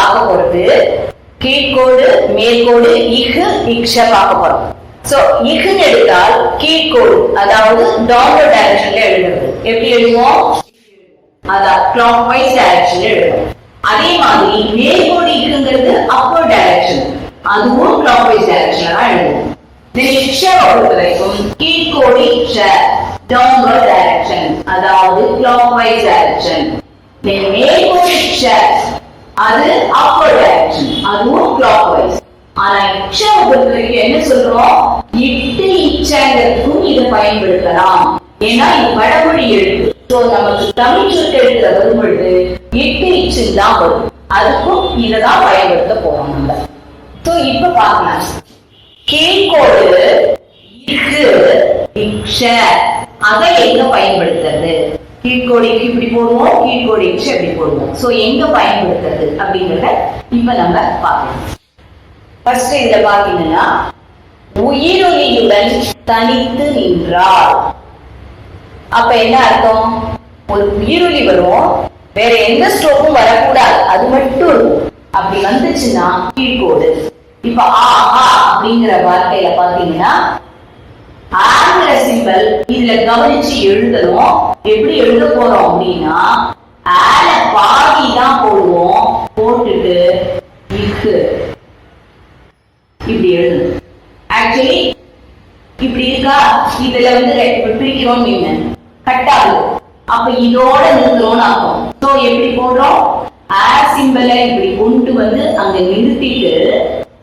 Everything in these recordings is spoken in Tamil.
பார்க்க போறது கீழ்கோடு மேற்கோடு இகு இக்ஷ பார்க்க போறோம் சோ இகுன்னு எடுத்தால் கீழ்கோடு அதாவது டவுன்வர்ட் டைரக்ஷன்ல எழுதுறது. எப்படி எழுதுவோம்? அதான் கிளாக் வைஸ் டைரக்ஷன்ல எழுதுவோம். அதே மாதிரி மேற்கோடு இகுங்கிறது அப்பர் டைரக்ஷன் அதுவும் கிளாக் வைஸ் டைரக்ஷன்ல தான் எழுதுவோம். இக்ஷ பொறுத்த வரைக்கும் கீழ்கோடு இக்ஷ டவுன்வர்ட் டைரக்ஷன் அதாவது கிளாக் வைஸ் டைரக்ஷன் மேற்கோடு இக்ஷ அது அப்பர் டைரக்ஷன் அதுவும் கிளாக் வைஸ் ஆனா இச்சை பொறுத்த வரைக்கும் என்ன சொல்றோம்? இட்டு இச்சைங்கிறதுக்கும் இதை பயன்படுத்தலாம். ஏன்னா இது வடமொழி எழுத்து. சோ நமக்கு தமிழ் சொற்கெழுத்துல வரும் பொழுது இட்டு இச்சு தான் வரும். அதுக்கும் இதை தான் பயன்படுத்த போறோம் நம்ம. சோ இப்ப பார்க்கலாம் கேட்கோடு இக்கு இச்சை அதை எங்க பயன்படுத்துறது? கீழ்கோடிக்கு இப்படி போடுவோம் கீழ்கோடி அப்படி போடுவோம். சோ எங்க பயன்படுத்துறது அப்படிங்கறத இப்ப நம்ம பார்க்கலாம். ஃபர்ஸ்ட் இதுல பாத்தீங்கன்னா உயிரொலியுடன் தனித்து நின்றார் அப்ப என்ன அர்த்தம்? ஒரு உயிரொலி வரும் வேற எந்த ஸ்ட்ரோக்கும் வரக்கூடாது. அது மட்டும் அப்படி வந்துச்சுன்னா கீழ்கோடு. இப்ப ஆஹா அப்படிங்கிற வார்த்தையில பாத்தீங்கன்னா ஆங்கிள சிம்பல் இதுல கவனிச்சு எழுதணும். எப்படி எழுத போறோம் அப்படின்னா ஆல பாதி தான் போடுவோம். போட்டுட்டு இக்கு இப்படி எழுதணும். ஆக்சுவலி இப்படி இருக்கா? இதுல வந்து பிரிக்கிறோம் நீங்க. அப்ப இதோட நிறுத்துறோம்னு ஆகும் சோ எப்படி போடுறோம்? ஆ சிம்பலை இப்படி கொண்டு வந்து அங்க நிறுத்திட்டு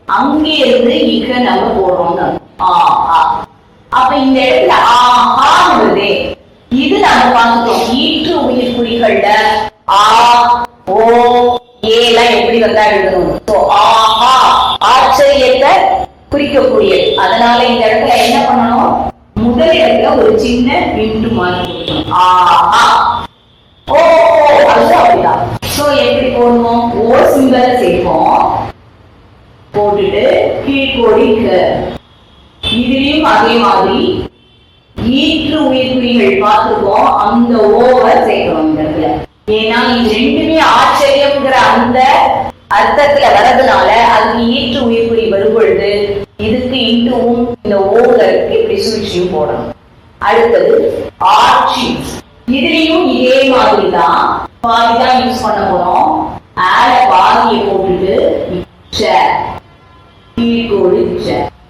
அங்கே இருந்து இக்க நம்ம போடுறோம்னு ஆ ஆ. அப்ப இந்த இடத்துல ஆஹாங்கிறதே இது நம்ம பார்த்துட்டோம். ஈற்று உயிர் குறிகள்ல ஆ ஓ ஏலாம் எப்படி வந்தா எழுதணும்? So, ஆஹா ஆச்சரியத்தை குறிக்கக்கூடியது. அதனால இந்த இடத்துல என்ன பண்ணணும்? முதல் இடத்துல ஒரு சின்ன இன்டு மாதிரி ஆஹா. ஓ ஓ அது அப்படிதான். சோ எப்படி போடணும்? ஓ சிம்பலை சேர்ப்போம். போட்டுட்டு கீழ்கோடி க. அதே மாதிரி ஈற்று உயிர்குறிகள் பார்த்துருக்கோம். அந்த ஓவர் சேர்க்கணும் இந்த இடத்துல. ஏன்னா இது ரெண்டுமே ஆச்சரியம்ங்கிற அந்த அர்த்தத்துல வரதுனால அதுக்கு ஈற்று உயிர்குறி வரும் பொழுது இதுக்கு இன்றும் இந்த ஓவருக்கு இப்படி சுழிச்சியும் போடணும். அடுத்தது ஆட்சி. இதுலயும் இதே மாதிரி தான் பாதி தான் யூஸ் பண்ண போறோம். ஆட பாதியை போட்டுட்டு கீழ்கோடு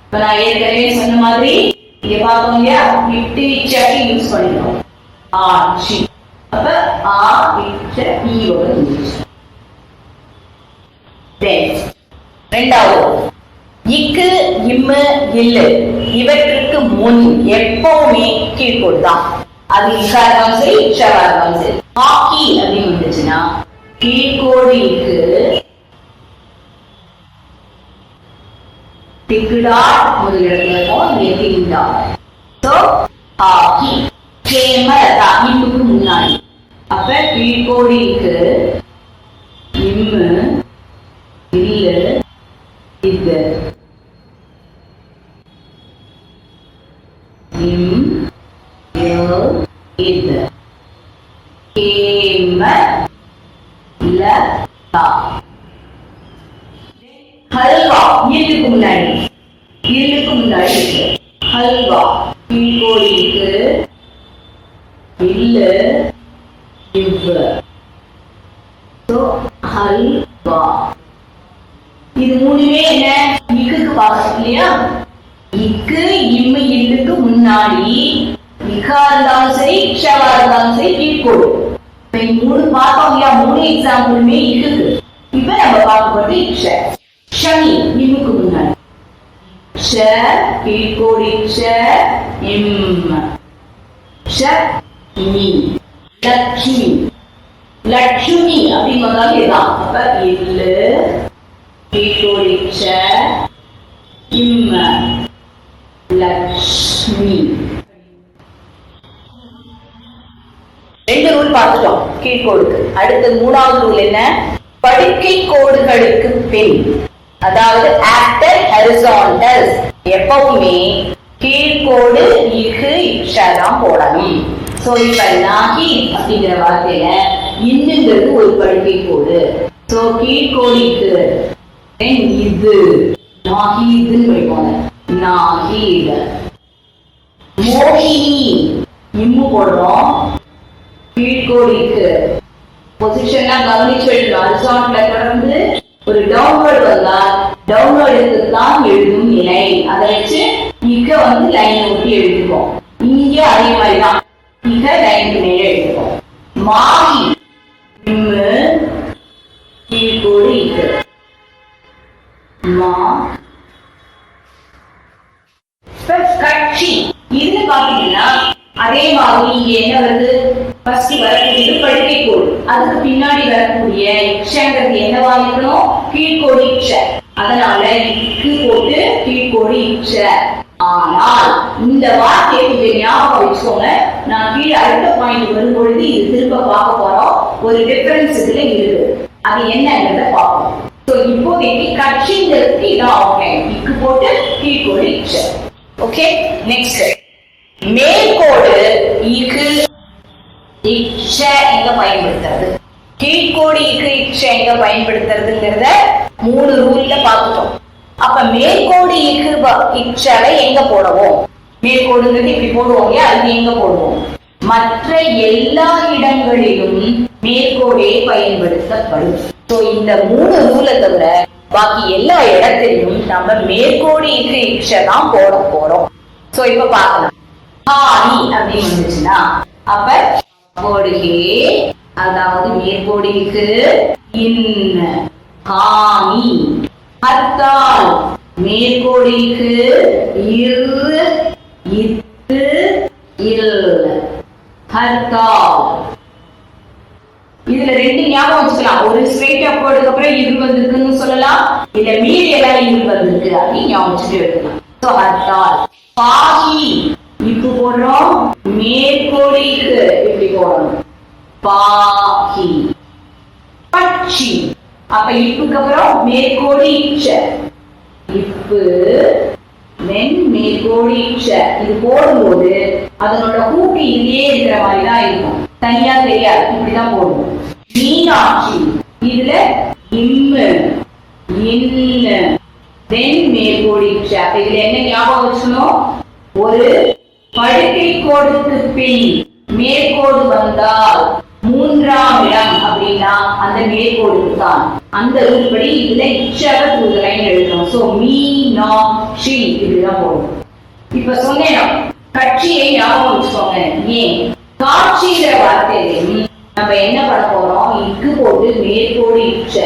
இப்போ நான் ஏற்கனவே சொன்ன மாதிரி இங்க பார்த்தோம் இல்லையா இட்டு இச்சாக்கி யூஸ் பண்ணிடுவோம் ஆட்சி அப்ப ஆ இச்ச ஈயோட இருந்துச்சு ரெண்டாவது. இக்கு இம்மு இல்லு. இவற்றுக்கு முன் எப்பவுமே கீழ்கோடு தான். அது இக்கா இருந்தாலும் சரி இக்ஷாவா இருந்தாலும் சரி ஹாக்கி அப்படின்னு வந்துச்சுன்னா கீழ்கோடு இக்கு டிக்குடா முதல் இடத்துல இருக்கும் நெகிண்டா சோ ஹாக்கி கேமரதா இம்முக்கு முன்னாடி. அப்ப கீழ்கோடிக்கு இம்மு இல்ல இது. இம் இது. கேம ல தா. ஹல்வா ஈட்டுக்கு முன்னாடி. ஈட்டுக்கு முன்னாடி இருக்கு. ஹல்வா கீழ்கோடி இருக்கு இல்ல ஹல்வா. இது மூணுமே என்ன? இக்குக்கு பார்க்கணும் இல்லையா? இக்கு இம்மு இல்லுக்கு முன்னாடி. இக்கா இருந்தாலும் சரி இக்ஷாவா இருந்தாலும் சரி கீழ்கோடு இப்ப மூணு பார்த்தோம் இல்லையா? மூணு எக்ஸாம்பிளுமே இக்குக்கு. இப்ப நம்ம பார்க்க போறது இக்ஷ. ஷமி இம்முக்கு முன்னாடி ஷ கீழ்கோடி இக்ஷ இம். ஷ மி. லட்சுமி. லட்சுமி அப்படின்னு வந்தாலும் அப்ப அப்ப இல்லு கீழ்கோடிச்ச இம்ம லக்ஷ்மி ரெண்டு ரூல் பார்த்துட்டோம். கீழ்கோடுக்கு அடுத்து மூணாவது ரூல் என்ன? படுக்கை கோடுகளுக்கு பின். அதாவது ஆக்டர் ஹரிசாண்டல் எப்பவுமே கீழ்கோடு இக்கு இக்ஷா தான் போடணும். சோ இப்ப நாகி அப்படிங்கிற வார்த்தையில இன்னுங்கிறது ஒரு படுக்கை கோடு சோ கீழ்கோடிக்கு இது. நாகி இதுன்னு படிப்பாங்க நாகீட மோகினி. இம்மு போடுறோம் கீழ்கோடிக்கு பொசிஷன்லாம் கவனிச்சு எழுதணும் அரிசான்ல தொடர்ந்து ஒரு டவுன்லோடு வந்தா டவுன்லோடு தான் எழுதும் நிலை. அதை வச்சு இங்க வந்து லைன் ஒட்டி எழுதிப்போம் இங்க அதே மாதிரி தான் இங்க லைன் மேல எழுதுவோம். மாறி இம்மு கீழ்கோடு இக்கு மா. கட்சி. இதுல பாத்தீங்கன்னா அதே மாதிரி இங்க என்ன வருது? ஃபர்ஸ்ட் வரக்கூடியது படுக்கை கோடு அதுக்கு பின்னாடி வரக்கூடிய இக்ஷங்கிறது என்னவா இருக்கணும்? கீழ்கோடி இக்ஷ அதனால இக்கு போட்டு கீழ்கோடி இக்ஷ ஆனால் இந்த வார்த்தையை கொஞ்சம் ஞாபகம் வச்சுக்கோங்க. நான் கீழே அடுத்த பாயிண்ட் வரும்பொழுது இது திரும்ப பார்க்க போறோம். ஒரு டிஃபரன்ஸ் இதுல இருக்கு. அது என்னங்கிறத பார்ப்போம். ஸோ இப்போதைக்கு கட்சிங்கிறதுக்கு இதான் அவுட்லைன் இக்கு போட்டு கீழ்கோடி இக்ஷ ஓகே நெக்ஸ்ட் மேற்கோடு இக்கு இக்ஷ எங்க பயன்படுத்துறது? கீழ்கோடி இக்கு இக்ஷ எங்க பயன்படுத்துறதுங்கிறத மூணு ரூல்ல பார்த்துட்டோம். அப்ப மேற்கோடி இக்கு ப- இக்ஷவை எங்க போடுவோம்? மேற்கோடுங்கிறது இப்படி போடுவோம் இல்லையா? அது எங்க போடுவோம்? மற்ற எல்லா இடங்களிலும் மேற்கோடே பயன்படுத்தப்படும். சோ இந்த மூணு ரூலை தவிர பாக்கி எல்லா இடத்திலும் நம்ம மேற்கோடி இக்கு இக்ஷ தான் போட போறோம். சோ இப்ப பார்க்கலாம். ஹானி அப்படின்னு வந்துச்சுன்னா அப்ப கோடுகே அதாவது மேற்கோடிக்கு இன் காமி. ஹர்த்தால் மேற்கோடிக்கு இர் இத்து இல் ஹர்த்தால் இதுல ரெண்டு ஞாபகம் வச்சுக்கலாம். ஒரு ஸ்ட்ரெயிட் அப்வர்டுக்கு அப்புறம் இது வந்திருக்குன்னு சொல்லலாம். இல்ல மீதி எல்லாம் இது வந்திருக்கு அப்படின்னு ஞாபகம் வச்சுட்டு எடுக்கலாம். சோ ஹர்த்தால் பாகி. போடுறோம் மேற்கோடிக்கு இப்படி போடணும் பாகி. பட்சி. அப்ப இப்புக்கு அப்புறம் மேற்கோடி இப்பு மென் மேற்கோடி இது போடும்போது அதனோட கூட்டு இதுலயே இருக்கிற மாதிரி தான் இருக்கும். தனியா தெரியாது. இப்படிதான் போடுவோம். மீனாட்சி. இதுல இம்மு. இன்னு. தென் மேற்கோடி அப்ப இதுல என்ன ஞாபகம் வச்சுக்கணும்? ஒரு படுக்கை கோடுக்கு பின் மேற்கோடு வந்தால் மூன்றாம் இடம் அப்படின்னா அந்த மேற்கோடு தான் அந்த ரூல் படி இதுல இச்சக லைன் எழுதணும். சோ மீ நா ஷி இதுதான் போடும். இப்ப சொன்னேன் கட்சியை ஞாபகம் வச்சுக்கோங்க. ஏன்? காட்சிங்கிற வார்த்தையிலையும் நம்ம என்ன பண்ண போறோம்? இக்கு போட்டு மேற்கோடு இச்ச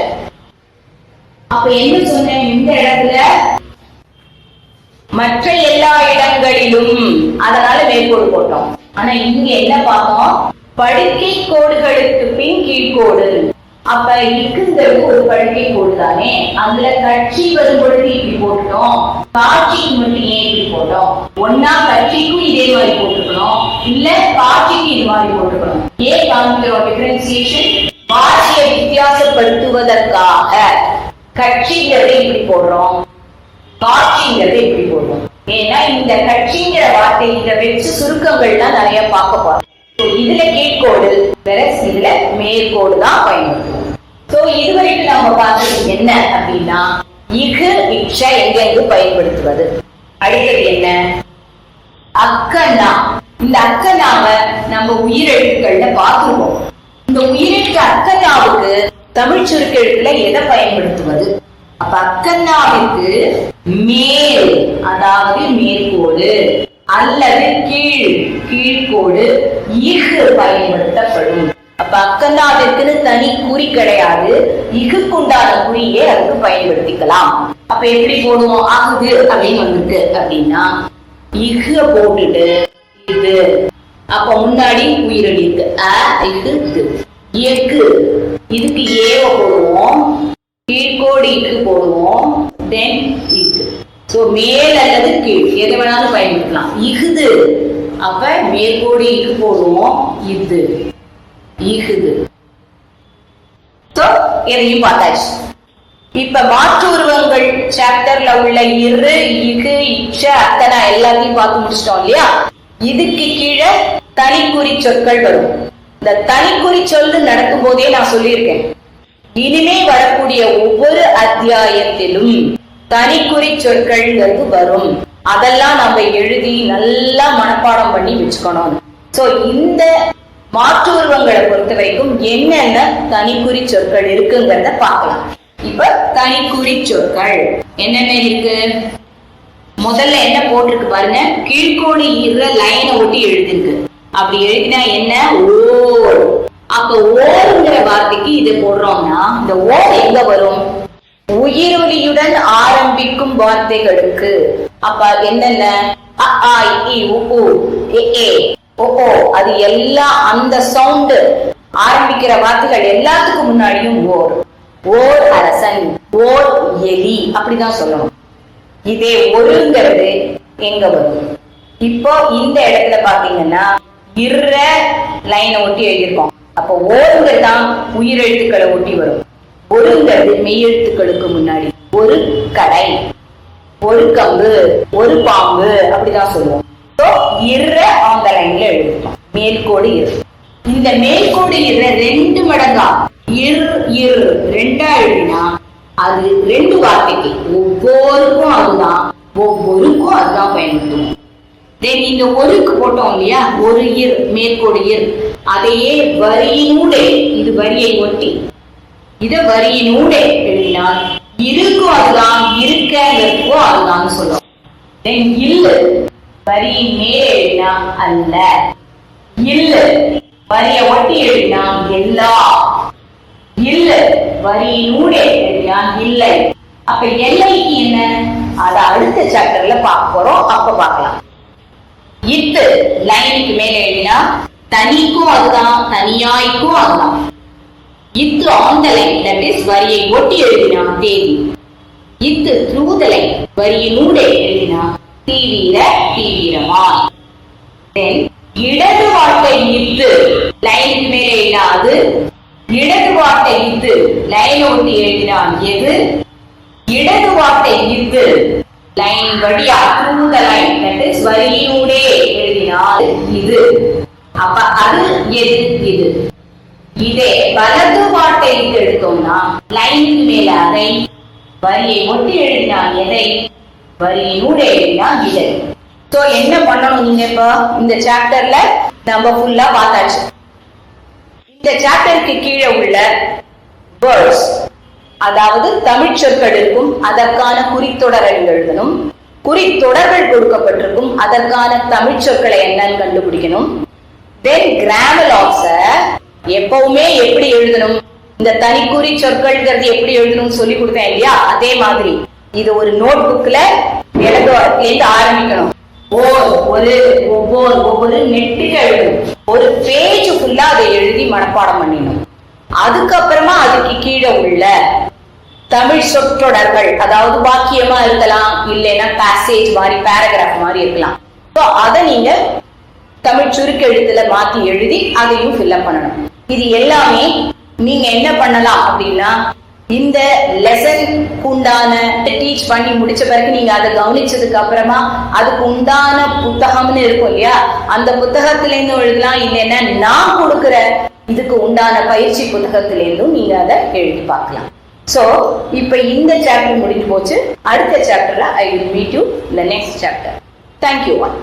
அப்ப என்ன சொன்னேன்? இந்த இடத்துல மற்ற எல்லா இடங்களிலும் அதனால மேற்கோடு போட்டோம். ஆனா இங்க என்ன பார்த்தோம்? படுக்கை கோடுகளுக்கு பின் கீழ்கோடு. அப்ப இருக்குங்கிறது ஒரு படுக்கை கோடு தானே அதுல கட்சி வரும் பொழுது இப்படி போட்டுட்டோம். காட்சிக்கு மட்டும் ஏன் இப்படி போட்டோம்? ஒன்னா கட்சிக்கும் இதே மாதிரி போட்டுக்கணும். இல்ல காட்சிக்கு இது மாதிரி போட்டுக்கணும். ஏன் காமிக்கிறோம் டிஃபரன்சியேஷன் வாசியை வித்தியாசப்படுத்துவதற்காக. கட்சிங்கிறதை இப்படி போடுறோம். காட்சிங்கிறது எப்படி போடுவோம். ஏன்னா இந்த கட்சிங்கிற வார்த்தை இதை வச்சு சுருக்கங்கள்லாம் நிறைய பார்க்க போறோம். இதுல கீழ்கோடு வெரஸ் இதுல மேற்கோடு தான் பயன்படுத்துவோம். சோ இதுவரைக்கும் நம்ம பார்த்தது என்ன அப்படின்னா இகு இக்ஷ எங்க எங்கு பயன்படுத்துவது? அடுத்தது என்ன? அக்கண்ணா. இந்த அக்கண்ணாவை நம்ம உயிரெழுத்துக்கள்ல பார்த்துருவோம். இந்த உயிரெழுத்து அக்கண்ணாவுக்கு தமிழ் சுருக்கெழுத்துல எதை பயன்படுத்துவது? அப்ப மேல் அதாவது மேற்கோடு அல்லது கீழ் கீழ்கோடு இகு பயன்படுத்தப்படும். அப்ப அக்கண்ணாவிற்குன்னு தனி குறி கிடையாது. இகுக்குண்டான குறியே அதுக்கு பயன்படுத்திக்கலாம். அப்ப எப்படி போடுவோம்? ஆகுது அப்படின்னு வந்துட்டு அப்படின்னா இக போட்டுட்டு இது. அப்ப முன்னாடி உயிரடி இருக்கு அ எக்கு இதுக்கு ஏவ போடுவோம். கீழ்கோடி இக்கு போடுவோம் தென் இக்கு சோ மேல் அல்லது கீழ் எது வேணாலும் பயன்படுத்தலாம். இகுது அப்ப மேற்கோடி இக்கு போடுவோம் இது. இகுது ஸோ எதையும் பார்த்தாச்சு. இப்ப மாற்று உருவங்கள் சாப்டர்ல உள்ள இரு இகு இச்ச அத்தனை எல்லாத்தையும் பார்த்து முடிச்சிட்டோம் இல்லையா? இதுக்கு கீழே தனிக்குறி சொற்கள் வரும். இந்த தனிக்குறி சொல்லு நடக்கும் போதே நான் சொல்லியிருக்கேன். இனிமே வரக்கூடிய ஒவ்வொரு அத்தியாயத்திலும் தனிக்குறி சொற்கள்ங்கிறது வரும். அதெல்லாம் நம்ம எழுதி நல்லா மனப்பாடம் பண்ணி வச்சுக்கணும். சோ இந்த மாற்று உருவங்களை பொறுத்த வரைக்கும் என்னென்ன தனிக்குறி சொற்கள் இருக்குங்கிறத பார்க்கலாம். இப்ப தனிக்குறி சொற்கள். என்னென்ன இருக்கு? முதல்ல என்ன போட்டிருக்கு பாருங்க. கீழ்கோடி இருக்கிற லைனை ஒட்டி எழுதிருக்கு அப்படி எழுதினா என்ன? ஓர் அப்ப ஓர் வார்த்தைக்கு இது போடுறோம்னா இந்த ஓர் எங்க வரும்? உயிரொலியுடன் ஆரம்பிக்கும் வார்த்தைகளுக்கு. அப்ப என்னென்ன? அ, அது எல்லாம் அந்த சவுண்ட் ஆரம்பிக்கிற வார்த்தைகள் எல்லாத்துக்கும் முன்னாடியும் ஓர். ஓர் அரசன் ஓர் எலி அப்படிதான் சொல்லணும். இதே ஒருங்கிறது எங்க வரும்? இப்போ இந்த இடத்துல பாத்தீங்கன்னா இற லைனை ஒட்டி எழுதியிருக்கோம். அப்போ ஓருங்கிறது தான் உயிரெழுத்துக்களை ஒட்டி வரும். ஒருங்கிறது மெய்யெழுத்துக்களுக்கு முன்னாடி. ஒரு கடை ஒரு கம்பு ஒரு பாம்பு அப்படிதான் சொல்லுவோம். So, இற அந்த லைன்ல எழுதிட்டோம் மேல்கோடு இரு இந்த மேல்கோடு இற ரெண்டு மடங்கா. இரு இரு ரெண்டா எழுதினா அது ரெண்டு வார்த்தைக்கு ஒவ்வொருக்கும் அதுதான் ஒவ்வொருக்கும் அதுதான் பயன்படுத்துவோம். தென் இந்த ஒருக்கு போட்டோம் இல்லையா? ஒரு இர் மேற்கோடு இர். அதையே வரியினூடே இது வரியை ஒட்டி. இத வரியினூடே எழுதினால் இருக்கும் அதுதான் இருக்கங்கிறதுக்கும் அதுதான் சொல்லும் தென் இல்லு வரியின் மேலே எழுதினா அல்ல. இல்லு வரிய ஒட்டி எழுதினா எல்லா. இல்லு வரியினூடே எழுதினா இல்லை. அப்ப எல்லைக்கு என்ன? அதை அடுத்த சாப்டர்ல பார்க்க போறோம். அப்ப பார்க்கலாம். இத்து லைனுக்கு மேல எழுதினா தனிக்கும் அதுதான் தனியாய்க்கும் அதுதான். இத்து on the line that is வரியை ஒட்டி எழுதினா தேதி. இத்து த்ரூ த லைன் வரியினூடே எழுதினா தீவிர தீவிரமாய். Then, இடது வார்த்தை இத்து லைனுக்கு மேலே எழுதினா அது? இடது வார்த்தை இத்து லைன் ஒட்டி எழுதினால் எது? இடது வார்த்தை இத்து. லைன் வழியா through the line that is வரியினூடே எழுதினால் இது. அப்ப அது எது? இது. இதே வலது பாட்டை இது எடுத்தோம்னா லைனுக்கு மேல அதை வரியை ஒட்டி எழுதினால் எதை? வரியினூடே எழுதினால் இதை. சோ என்ன பண்ணணும் நீங்க இப்போ? இந்த சாப்டர்ல நம்ம ஃபுல்லா பார்த்தாச்சு. இந்த சாப்டருக்கு கீழே உள்ள வேர்ட்ஸ் அதாவது தமிழ் சொற்கள் இருக்கும் அதற்கான குறித்தொடர்கள் எழுதணும். குறித்தொடர்கள் கொடுக்கப்பட்டிருக்கும் அதற்கான தமிழ் சொற்களை என்னன்னு கண்டுபிடிக்கணும். தென் கிராமல் ஆஃப்ஸ எப்பவுமே எப்படி எழுதணும்? இந்த தனிக்குறி சொற்கள்ங்கிறது எப்படி எழுதணும்னு சொல்லி கொடுத்தேன் இல்லையா? அதே மாதிரி இது ஒரு நோட் புக்ல இடது இருந்து ஆரம்பிக்கணும். ஓர் ஒரு ஒவ்வொரு ஒவ்வொரு நெட்டுக்கு எழுதணும். ஒரு பேஜ் ஃபுல்லா அதை எழுதி மனப்பாடம் பண்ணிடணும். அதுக்கப்புறமா அதுக்கு கீழே உள்ள தமிழ் சொற்றொடர்கள் அதாவது வாக்கியமா இருக்கலாம் இல்லைன்னா பேசேஜ் மாதிரி பேராகிராஃப் மாதிரி இருக்கலாம். ஸோ அதை நீங்க தமிழ் சுருக்கெழுத்துல மாத்தி எழுதி அதையும் ஃபில்அப் பண்ணணும். இது எல்லாமே நீங்க என்ன பண்ணலாம் அப்படின்னா இந்த லெசன் உண்டான டீச் பண்ணி முடிச்ச பிறகு நீங்க அதை கவனிச்சதுக்கு அப்புறமா அதுக்கு உண்டான புத்தகம்னு இருக்கும் இல்லையா? அந்த புத்தகத்துல இருந்தும் எழுதலாம் இல்லைன்னா நான் கொடுக்குற இதுக்கு உண்டான பயிற்சி புத்தகத்திலேருந்தும் நீங்க அதை எழுதி பார்க்கலாம். சோ இப்ப இந்த சாப்டர் முடிஞ்சு போச்சு. அடுத்த சாப்டரில் ஐ வில் மீட் யூ இந்த நெக்ஸ்ட் சாப்டர் தேங்க்யூ ஒன்